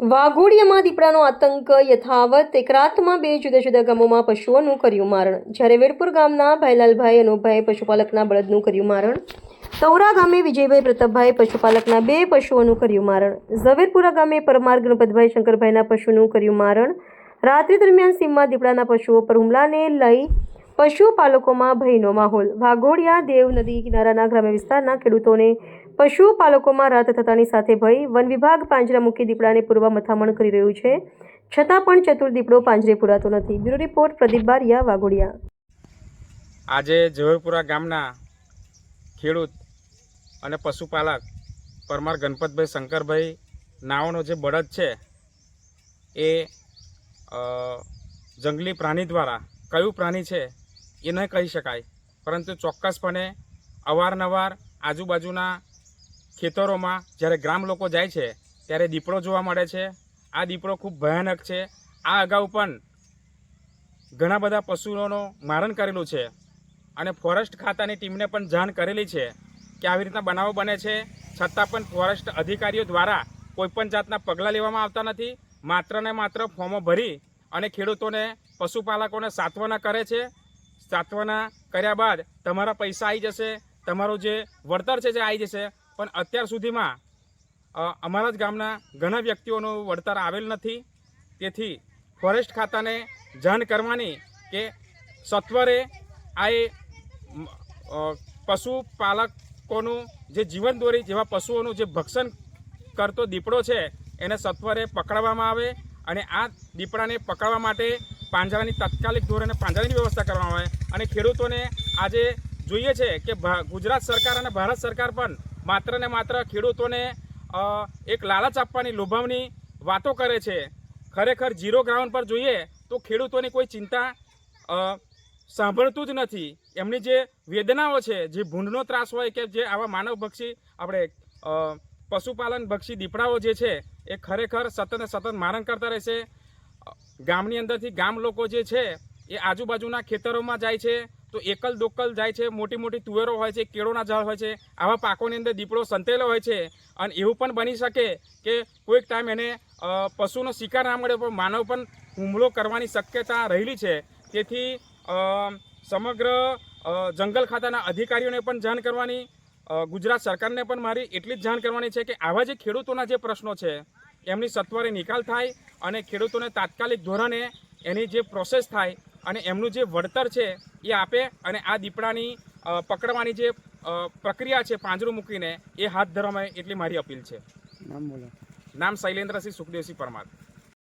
વાઘોડિયામાં દીપડાનો આતંક યથાવત, એક રાતમાં બે જુદા જુદા ગામોમાં પશુઓનું કર્યું મારણ. જ્યારે વીરપુર ગામના ભાઈલાલભાઈ અનુભાઈ પશુપાલકના બળદનું કર્યું મારણ. તૌરા ગામે વિજયભાઈ પ્રતાપભાઈ પશુપાલકના બે પશુઓનું કર્યું મારણ. ઝવેરપુરા ગામે પરમાર ગણપતભાઈ શંકરભાઈના પશુનું કર્યું મારણ. રાત્રિ દરમિયાન સીમમાં દીપડાના પશુઓ પર હુમલાને લઈ પશુપાલકોમાં ભયનો માહોલ. વાઘોડિયા દેવ નદી કિનારાના ગ્રામ્ય વિસ્તારના ખેડૂતોને પશુપાલકોમાં રાત થતાની સાથે ભય. વન વિભાગ પાંજરા મૂકી દીપડાને પૂર્વ મથામણ કરી રહ્યું છે. છતાં પણ ચતુર દીપડો પાંજરે પુરાતો નથી. Bureau report Pradeep Baria, Waghodia. આજે ઝવેરપુરા ગામના ખેડૂત અને પશુપાલક પરમાર ગણપતભાઈ શંકરભાઈ નાવાનો જે બળદ છે, એ જંગલી પ્રાણી દ્વારા, કયું પ્રાણી છે એ ન કહી શકાય. પરંતુ ચોક્કસપણે અવારનવાર આજુબાજુના ખેતરોમાં જ્યારે ગ્રામ લોકો જાય છે, ત્યારે દીપડો જોવા મળે છે. આ દીપડો ખૂબ ભયાનક છે. આ અગાઉ પણ ઘણા બધા પશુઓનું મારણ કરેલું છે અને ફોરેસ્ટ ખાતાની ટીમને પણ જાણ કરેલી છે કે આવી રીતના બનાવો બને છે. છતાં પણ ફોરેસ્ટ અધિકારીઓ દ્વારા કોઈપણ જાતના પગલાં લેવામાં આવતા નથી. માત્ર ને માત્ર ફોર્મો ભરી અને ખેડૂતોને, પશુપાલકોને સાંત્વના કરે છે. સાંત્વના કર્યા બાદ તમારા પૈસા આવી જશે, તમારું જે વળતર છે જે આવી જશે. પણ અત્યાર સુધીમાં અમારા જ ગામના ઘણા વ્યક્તિઓનું વળતર આવેલ નથી. તેથી ફોરેસ્ટ ખાતાને જાણ કરવાની કે સત્વરે આ એ પશુપાલકોનું જે જીવનદોરી જેવા પશુઓનું જે ભક્ષણ કરતો દીપડો છે, એને સત્વરે પકડવામાં આવે અને આ દીપડાને પકડવા માટે પાંજરાની તાત્કાલિક ધોરણે પાંજરાની વ્યવસ્થા કરવામાં આવે અને ખેડૂતોને આજે જોઈએ છે કે ગુજરાત સરકાર અને ભારત સરકાર પણ માત્ર ને માત્ર ખેડૂતોને એક લાલચ આપવાની લોભાવની વાતો કરે છે. ખરેખર ઝીરો ગ્રાઉન્ડ પર જોઈએ તો ખેડૂતોની કોઈ ચિંતા સાંભળતું જ નથી. એમની જે વેદનાઓ છે, જે ભૂંડનો ત્રાસ હોય કે જે આવા માનવભક્ષી આપણે પશુપાલન ભક્ષી દીપડાઓ જે છે, એ ખરેખર સતત સતત મારણ કરતા રહેશે. ગામની અંદરથી ગામ લોકો જે છે, એ આજુબાજુના ખેતરોમાં જાય છે, તો એકલ દોકલ જાય છે, મોટી મોટી તુવેરો હોય છે, કેળોના ઝાડ હોય છે, આવા પાકોની અંદર દીપડો સંતેલો હોય છે, અને એવું પણ બની શકે કે કોઈક ટાઈમ એને પશુનો શિકાર ના મળે, પણ માનવ પણ હુમલો કરવાની શક્યતા રહેલી છે. તેથી સમગ્ર જંગલ ખાતાના અધિકારીઓને પણ જાણ કરવાની ગુજરાત સરકારને પણ મારી એટલી જ જાણ કરવાની છે કે આવા જે ખેડૂતોના જે પ્રશ્નો છે એમની સત્વરે નિકાલ થાય અને ખેડૂતોને તાત્કાલિક ધોરણે એની જે પ્રોસેસ થાય અને એમનું જે વળતર છે એ આપે અને આ દીપડાની પકડવાની જે પ્રક્રિયા છે પાંજરું મૂકીને એ હાથ ધરવામાં એટલી મારી અપીલ છે. નામ બોલો. નામ શૈલેન્દ્રસિંહ સુખદેવસિંહ પરમાર.